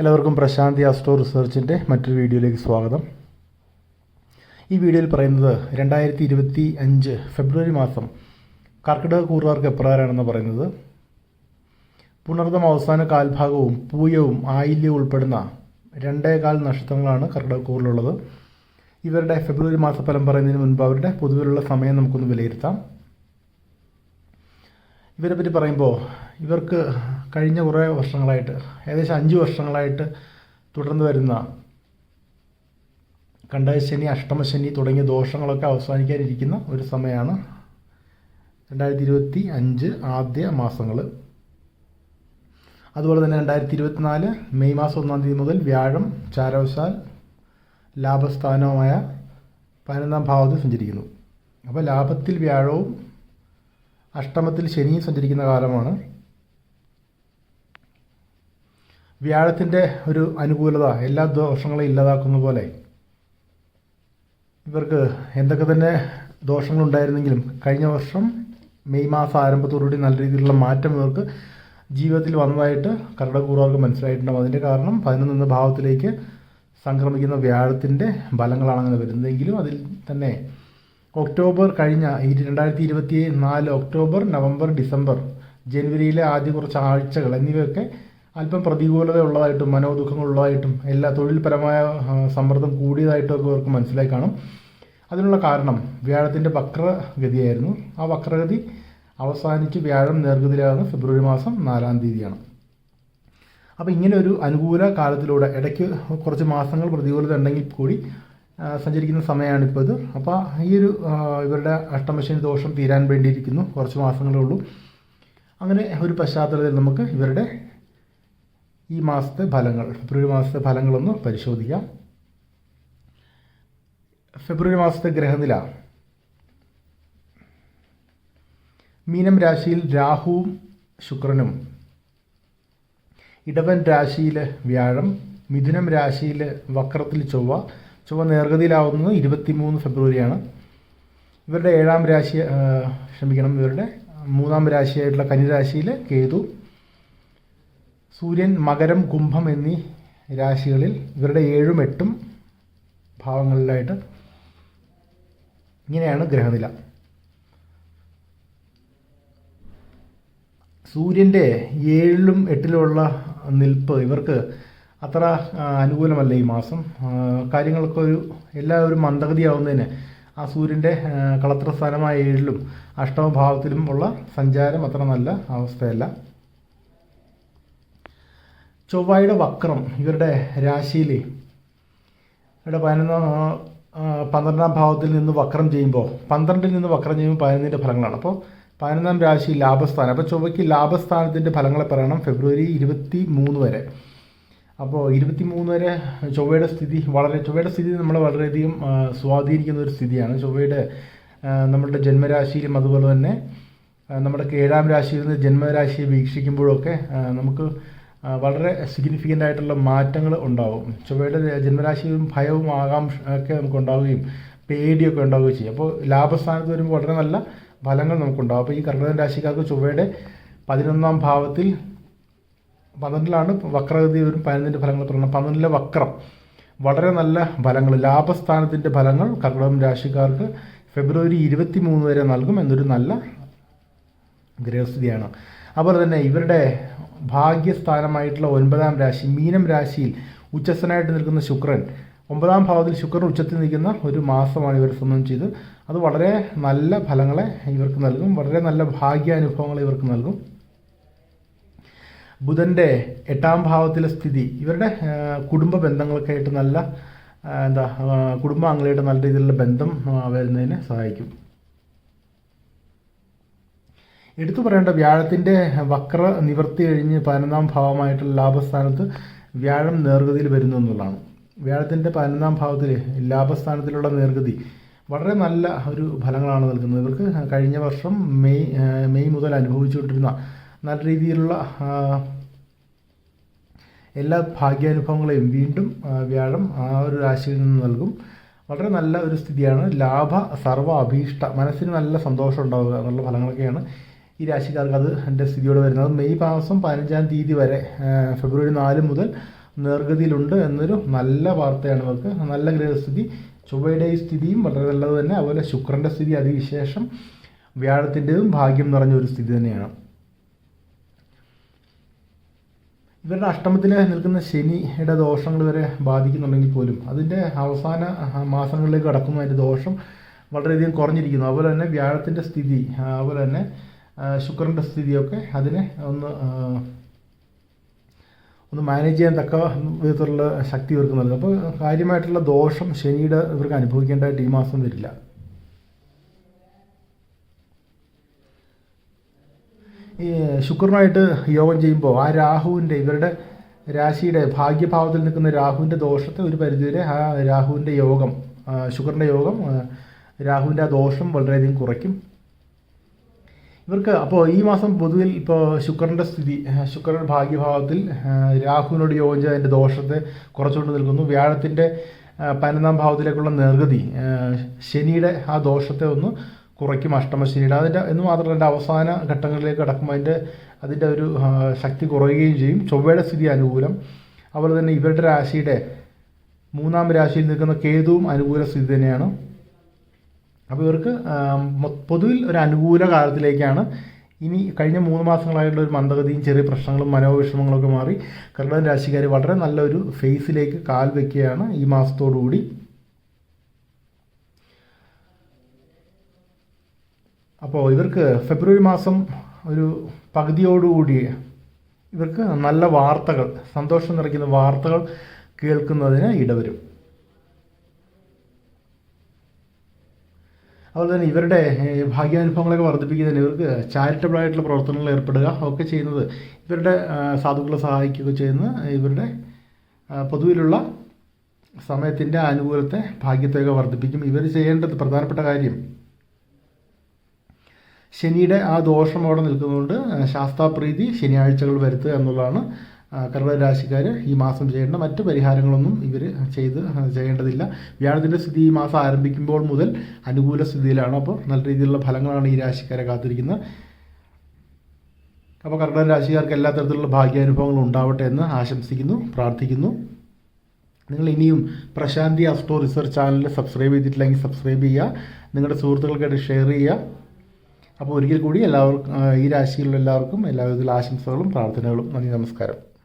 എല്ലാവർക്കും പ്രശാന്തി ആസ്ട്രോ റിസർച്ചിന്റെ മറ്റൊരു വീഡിയോയിലേക്ക് സ്വാഗതം. ഈ വീഡിയോയിൽ പറയുന്നത് രണ്ടായിരത്തി ഇരുപത്തി അഞ്ച് ഫെബ്രുവരി മാസം കർക്കിടക കൂറുകാർക്ക് എപ്രകാരമാണെന്ന് പറയുന്നത്. പുണർദം അവസാന കാൽഭാഗവും പൂയവും ആയില്യവും ഉൾപ്പെടുന്ന രണ്ടേകാൽ നക്ഷത്രങ്ങളാണ് കർക്കിടക കൂറിലുള്ളത്. ഇവരുടെ ഫെബ്രുവരി മാസഫലം പറയുന്നതിന് മുൻപ് അവരുടെ പൊതുവിലുള്ള സമയം നമുക്കൊന്ന് വിലയിരുത്താം. ഇവരെ പറ്റി പറയുമ്പോൾ ഇവർക്ക് കഴിഞ്ഞ കുറേ വർഷങ്ങളായിട്ട് ഏകദേശം അഞ്ച് വർഷങ്ങളായിട്ട് തുടർന്ന് വരുന്ന കണ്ടശനി അഷ്ടമശനി തുടങ്ങിയ ദോഷങ്ങളൊക്കെ അവസാനിക്കാനിരിക്കുന്ന ഒരു സമയമാണ് രണ്ടായിരത്തി ഇരുപത്തി അഞ്ച് ആദ്യ മാസങ്ങൾ അതുപോലെ തന്നെ രണ്ടായിരത്തി ഇരുപത്തിനാല് മെയ് മാസം ഒന്നാം തീയതി മുതൽ വ്യാഴം ചാരവശാൽ ലാഭസ്ഥാനവുമായ പതിനൊന്നാം ഭാവത്തിൽ സഞ്ചരിക്കുന്നു. അപ്പോൾ ലാഭത്തിൽ വ്യാഴവും അഷ്ടമത്തിൽ ശനിയും സഞ്ചരിക്കുന്ന കാലമാണ്. വ്യാഴത്തിന്റെ ഒരു അനുകൂലത എല്ലാ ദോഷങ്ങളെയും ഇല്ലാതാക്കുന്ന പോലെ. ഇവർക്ക് എന്തൊക്കെ തന്നെ ദോഷങ്ങളുണ്ടായിരുന്നെങ്കിലും കഴിഞ്ഞ വർഷം മെയ് മാസം ആരംഭത്തോടുകൂടി നല്ല രീതിയിലുള്ള മാറ്റം ഇവർക്ക് ജീവിതത്തിൽ വന്നതായിട്ട് കരടകൂറുകാർക്ക് മനസ്സിലായിട്ടുണ്ടാവും. അതിന്റെ കാരണം പതിനൊന്ന് ഭാവത്തിലേക്ക് സംക്രമിക്കുന്ന വ്യാഴത്തിന്റെ ഫലങ്ങളാണ് അങ്ങനെ വരുന്നതെങ്കിലും അതിൽ തന്നെ ഒക്ടോബർ കഴിഞ്ഞ രണ്ടായിരത്തി ഇരുപത്തി നാല് ഒക്ടോബർ നവംബർ ഡിസംബർ ജനുവരിയിലെ ആദ്യ കുറച്ച് ആഴ്ചകൾ എന്നിവയൊക്കെ അല്പം പ്രതികൂലത ഉള്ളതായിട്ടും മനോദുഃഖങ്ങളുള്ളതായിട്ടും എല്ലാ തൊഴിൽപരമായ സമ്മർദ്ദം കൂടിയതായിട്ടും ഒക്കെ അവർക്ക് മനസ്സിലായി കാണും. അതിനുള്ള കാരണം വ്യാഴത്തിന്റെ വക്രഗതിയായിരുന്നു. ആ വക്രഗതി അവസാനിച്ച് വ്യാഴം നേർഗതിയിലാകുന്ന ഫെബ്രുവരി മാസം നാലാം തീയതിയാണ്. അപ്പോൾ ഇങ്ങനെ ഒരു അനുകൂല കാലത്തിലൂടെ ഇടയ്ക്ക് കുറച്ച് മാസങ്ങൾ പ്രതികൂലത ഉണ്ടെങ്കിൽ കൂടി സഞ്ചരിക്കുന്ന സമയമാണ് ഇപ്പോൾ ഇത്. അപ്പോൾ ഈ ഒരു ഇവരുടെ അഷ്ടമശനി ദോഷം തീരാൻ വേണ്ടിയിരിക്കുന്നു കുറച്ച് മാസങ്ങളേ ഉള്ളൂ. അങ്ങനെ ഒരു പശ്ചാത്തലത്തിൽ നമുക്ക് ഇവരുടെ ഈ മാസത്തെ ഫലങ്ങൾ ഫെബ്രുവരി മാസത്തെ ഫലങ്ങളൊന്ന് പരിശോധിക്കാം. ഫെബ്രുവരി മാസത്തെ ഗ്രഹനില. മീനം രാശിയിൽ രാഹുവും ശുക്രനും. ഇടവൻ രാശിയിൽ വ്യാഴം മിഥുനം രാശിയിൽ വക്രത്തിൽ ചൊവ്വ. ചൊവ്വ നേർഗതിയിലാവുന്നത് ഇരുപത്തിമൂന്ന് ഫെബ്രുവരിയാണ്. ഇവരുടെ ഏഴാം രാശി ക്ഷമിക്കണം ഇവരുടെ മൂന്നാം രാശിയായിട്ടുള്ള കന്നിരാശിയിൽ കേതു സൂര്യൻ മകരം കുംഭം എന്നീ രാശികളിൽ ഇവരുടെ ഏഴും എട്ടും ഭാവങ്ങളിലായിട്ട് ഇങ്ങനെയാണ് ഗ്രഹനില. സൂര്യന്റെ ഏഴിലും എട്ടിലുമുള്ള നിൽപ്പ് ഇവർക്ക് അത്ര അനുകൂലമല്ല ഈ മാസം. കാര്യങ്ങളൊക്കെ ഒരു എല്ലാവരും മന്ദഗതിയാവുന്നതിന് ആ സൂര്യന്റെ കളത്ര സ്ഥാനമായ ഏഴിലും അഷ്ടമഭാവത്തിലും ഉള്ള സഞ്ചാരം അത്ര നല്ല അവസ്ഥയല്ല. ചൊവ്വയുടെ വക്രം ഇവരുടെ രാശിയിൽ ഇവിടെ പതിനൊന്നാം പന്ത്രണ്ടാം ഭാവത്തിൽ നിന്ന് വക്രം ചെയ്യുമ്പോൾ പന്ത്രണ്ടിൽ നിന്ന് വക്രം ചെയ്യുമ്പോൾ പതിനൊന്നിന്റെ ഫലങ്ങളാണ്. അപ്പോൾ പതിനൊന്നാം രാശി ലാഭസ്ഥാനം. അപ്പോൾ ചൊവ്വയ്ക്ക് ലാഭസ്ഥാനത്തിന്റെ ഫലങ്ങളെ പറയണം ഫെബ്രുവരി ഇരുപത്തി മൂന്ന് വരെ. അപ്പോൾ ഇരുപത്തി മൂന്ന് വരെ ചൊവ്വയുടെ സ്ഥിതി വളരെ ചൊവ്വയുടെ സ്ഥിതി നമ്മളെ വളരെയധികം സ്വാധീനിക്കുന്ന ഒരു സ്ഥിതിയാണ്. ചൊവ്വയുടെ നമ്മളുടെ ജന്മരാശിയിലും അതുപോലെ തന്നെ നമ്മുടെ ഏഴാം രാശിയിൽ നിന്ന് ജന്മരാശിയെ വീക്ഷിക്കുമ്പോഴൊക്കെ നമുക്ക് വളരെ സിഗ്നിഫിക്കന്റ് ആയിട്ടുള്ള മാറ്റങ്ങൾ ഉണ്ടാവും. ചൊവ്വയുടെ ജന്മരാശിയും ഭയവും ആകാംക്ഷ ഒക്കെ നമുക്ക് ഉണ്ടാവുകയും പേടിയൊക്കെ ഉണ്ടാവുകയും ചെയ്യും. അപ്പോൾ ലാഭസ്ഥാനത്ത് വരുമ്പോൾ വളരെ നല്ല ഫലങ്ങൾ നമുക്കുണ്ടാവും. അപ്പോൾ ഈ കർക്കിടക രാശിക്കാർക്ക് ചൊവ്വയുടെ പതിനൊന്നാം ഭാവത്തിൽ പന്ത്രണ്ടിലാണ് വക്രഗതി വരും പതിനൊന്നിന്റെ ഫലങ്ങൾ പറയണം പന്ത്രണ്ടിലെ വക്രം വളരെ നല്ല ഫലങ്ങൾ ലാഭസ്ഥാനത്തിന്റെ ഫലങ്ങൾ കർക്കിടകം രാശിക്കാർക്ക് ഫെബ്രുവരി ഇരുപത്തി മൂന്ന് വരെ നൽകും എന്നൊരു നല്ല ഗ്രഹസ്ഥിതിയാണ്. അതുപോലെ തന്നെ ഇവരുടെ ഭാഗ്യസ്ഥാനമായിട്ടുള്ള ഒൻപതാം രാശി മീനം രാശിയിൽ ഉച്ചസ്ഥനായിട്ട് നിൽക്കുന്ന ശുക്രൻ ഒമ്പതാം ഭാവത്തിൽ ശുക്രൻ ഉച്ചത്തിൽ നിൽക്കുന്ന ഒരു മാസമാണ് ഇവർ സ്വന്തം ചെയ്ത്. അത് വളരെ നല്ല ഫലങ്ങളെ ഇവർക്ക് നൽകും. വളരെ നല്ല ഭാഗ്യാനുഭവങ്ങൾ ഇവർക്ക് നൽകും. ബുധന്റെ എട്ടാം ഭാവത്തിലെ സ്ഥിതി ഇവരുടെ കുടുംബ ബന്ധങ്ങളൊക്കെ ആയിട്ട് നല്ല എന്താ കുടുംബാംഗങ്ങളായിട്ട് നല്ല രീതിയിലുള്ള ബന്ധം വരുന്നതിന് സഹായിക്കും. എടുത്തു പറയേണ്ട വ്യാഴത്തിന്റെ വക്ര നിവർത്തി കഴിഞ്ഞ് പതിനൊന്നാം ഭാവമായിട്ടുള്ള ലാഭസ്ഥാനത്ത് വ്യാഴം നേർഗതിയിൽ വരുന്നു എന്നുള്ളതാണ്. വ്യാഴത്തിന്റെ പതിനൊന്നാം ഭാവത്തിൽ ലാഭസ്ഥാനത്തിലുള്ള നേർഗതി വളരെ നല്ല ഒരു ഫലങ്ങളാണ് നൽകുന്നത്. ഇവർക്ക് കഴിഞ്ഞ വർഷം മെയ് മെയ് മുതൽ അനുഭവിച്ചുകൊണ്ടിരുന്ന നല്ല രീതിയിലുള്ള എല്ലാ ഭാഗ്യാനുഭവങ്ങളെയും വീണ്ടും വ്യാഴം ആ ഒരു രാശിയിൽ നിന്ന് നൽകും. വളരെ നല്ല ഒരു സ്ഥിതിയാണ്. ലാഭ സർവ അഭീഷ്ട മനസ്സിന് നല്ല സന്തോഷം ഉണ്ടാവുക എന്നുള്ള ഫലങ്ങളൊക്കെയാണ് ഈ രാശിക്കാർക്ക് അത് എന്റെ സ്ഥിതിയോട് വരുന്നത്. മെയ് മാസം പതിനഞ്ചാം തീയതി വരെ ഫെബ്രുവരി നാല് മുതൽ നേർഗതിയിലുണ്ട് എന്നൊരു നല്ല വാർത്തയാണ് നമുക്ക് നല്ല ഗ്രഹസ്ഥിതി ചൊവ്വയുടെ സ്ഥിതിയും വളരെ നല്ലത് തന്നെ. അതുപോലെ ശുക്രന്റെ സ്ഥിതി അതിവിശേഷം വ്യാഴത്തിന്റെതും ഭാഗ്യം നിറഞ്ഞ ഒരു സ്ഥിതി തന്നെയാണ്. ഇവരുടെ അഷ്ടമത്തിൽ നിൽക്കുന്ന ശനിയുടെ ദോഷങ്ങൾ വരെ ബാധിക്കുന്നുണ്ടെങ്കിൽ പോലും അതിന്റെ അവസാന മാസങ്ങളിലേക്ക് കടക്കുമ്പോൾ അതിന്റെ ദോഷം വളരെയധികം കുറഞ്ഞിരിക്കുന്നു. അതുപോലെ തന്നെ വ്യാഴത്തിന്റെ സ്ഥിതി അതുപോലെ തന്നെ ശുക്രന്റെ സ്ഥിതിയൊക്കെ അതിനെ ഒന്ന് ഒന്ന് മാനേജ് ചെയ്യാൻ തക്ക വിധത്തിലുള്ള ശക്തി ഇവർക്ക് നൽകും. അപ്പോൾ കാര്യമായിട്ടുള്ള ദോഷം ശനിയുടെ ഇവർക്ക് അനുഭവിക്കേണ്ടതായിട്ട് ഈ മാസം വരില്ല. ഈ ശുക്രനായിട്ട് യോഗം ചെയ്യുമ്പോൾ ആ രാഹുവിന്റെ ഇവരുടെ രാശിയുടെ ഭാഗ്യഭാവത്തിൽ നിൽക്കുന്ന രാഹുവിന്റെ ദോഷത്തെ ഒരു പരിധിവരെ ആ രാഹുവിന്റെ യോഗം ശുക്രന്റെ യോഗം രാഹുവിന്റെ ആ ദോഷം വളരെയധികം കുറയ്ക്കും. ഇവർക്ക് അപ്പോൾ ഈ മാസം പൊതുവിൽ ഇപ്പോൾ ശുക്രന്റെ സ്ഥിതി ശുക്രൻ ഭാഗ്യഭാവത്തിൽ രാഹുവിനോട് യോജിച്ച് അതിന്റെ ദോഷത്തെ കുറച്ചുകൊണ്ട് നിൽക്കുന്നു. വ്യാഴത്തിന്റെ പതിനൊന്നാം ഭാവത്തിലേക്കുള്ള നിർഗതി ശനിയുടെ ആ ദോഷത്തെ ഒന്ന് കുറയ്ക്കും അഷ്ടമശനിയുടെ. അതിന്റെ എന്ന് മാത്രമല്ല അതിന്റെ അവസാന ഘട്ടങ്ങളിലേക്ക് കടക്കുമ്പോൾ അതിന്റെ അതിന്റെ ഒരു ശക്തി കുറയുകയും ചെയ്യും. ചൊവ്വയുടെ സ്ഥിതി അനുകൂലം. അതുപോലെ തന്നെ ഇവരുടെ രാശിയുടെ മൂന്നാം രാശിയിൽ നിൽക്കുന്ന കേതുവും അനുകൂല സ്ഥിതി തന്നെയാണ്. അപ്പോൾ ഇവർക്ക് പൊതുവിൽ ഒരു അനുകൂല കാലത്തിലേക്കാണ് ഇനി കഴിഞ്ഞ മൂന്ന് മാസങ്ങളായിട്ടുള്ള ഒരു മന്ദഗതിയും ചെറിയ പ്രശ്നങ്ങളും മനോവിഷമങ്ങളൊക്കെ മാറി കർണൻ രാശിക്കാർ വളരെ നല്ലൊരു ഫേസിലേക്ക് കാൽ വെക്കുകയാണ് ഈ മാസത്തോടുകൂടി. അപ്പോൾ ഇവർക്ക് ഫെബ്രുവരി മാസം ഒരു പകുതിയോടുകൂടി ഇവർക്ക് നല്ല വാർത്തകൾ സന്തോഷം നിറയ്ക്കുന്ന വാർത്തകൾ കേൾക്കുന്നതിന് ഇടവരും. അതുപോലെ തന്നെ ഇവരുടെ ഭാഗ്യാനുഭവങ്ങളൊക്കെ വർദ്ധിപ്പിക്കുന്നതിന് ഇവർക്ക് ചാരിറ്റബിൾ ആയിട്ടുള്ള പ്രവർത്തനങ്ങളിൽ ഏർപ്പെടുക ഒക്കെ ചെയ്യുന്നത് ഇവരുടെ സാധുക്കളെ സഹായിക്കുക ചെയ്യുന്ന ഇവരുടെ പൊതുവിലുള്ള സമയത്തിന്റെ അനുകൂലത്തെ ഭാഗ്യത്തെയൊക്കെ വർദ്ധിപ്പിക്കും. ഇവർ ചെയ്യേണ്ടത് പ്രധാനപ്പെട്ട കാര്യം ശനിയുടെ ആ ദോഷം അവിടെ നിൽക്കുന്നതുകൊണ്ട് ശാസ്താപ്രീതി ശനിയാഴ്ചകൾ വരുത്തുക എന്നുള്ളതാണ്. കർമ്മരാശിക്കാർ ഈ മാസം ചെയ്യേണ്ട മറ്റ് പരിഹാരങ്ങളൊന്നും ഇവർ ചെയ്ത് ചെയ്യേണ്ടതില്ല. വ്യാഴത്തിന്റെ സ്ഥിതി ഈ മാസം ആരംഭിക്കുമ്പോൾ മുതൽ അനുകൂല സ്ഥിതിയിലാണ്. അപ്പോൾ നല്ല രീതിയിലുള്ള ഫലങ്ങളാണ് ഈ രാശിക്കാരെ കാത്തിരിക്കുന്നത്. അപ്പോൾ കർമ്മ രാശിക്കാർക്ക് എല്ലാ തരത്തിലുള്ള ഭാഗ്യാനുഭവങ്ങളും ഉണ്ടാവട്ടെ എന്ന് ആശംസിക്കുന്നു പ്രാർത്ഥിക്കുന്നു. നിങ്ങൾ ഇനിയും Prashanti astro research channel subscribe ചെയ്തിട്ടില്ലെങ്കിൽ സബ്സ്ക്രൈബ് ചെയ്യുക. നിങ്ങളുടെ സുഹൃത്തുക്കൾക്കായിട്ട് ഷെയർ ചെയ്യുക. അപ്പോൾ ഒരിക്കൽ കൂടി എല്ലാവർക്കും ഈ രാശിയിലുള്ള എല്ലാവർക്കും എല്ലാവിധ ആശംസകളും പ്രാർത്ഥനകളും. നന്ദി നമസ്കാരം.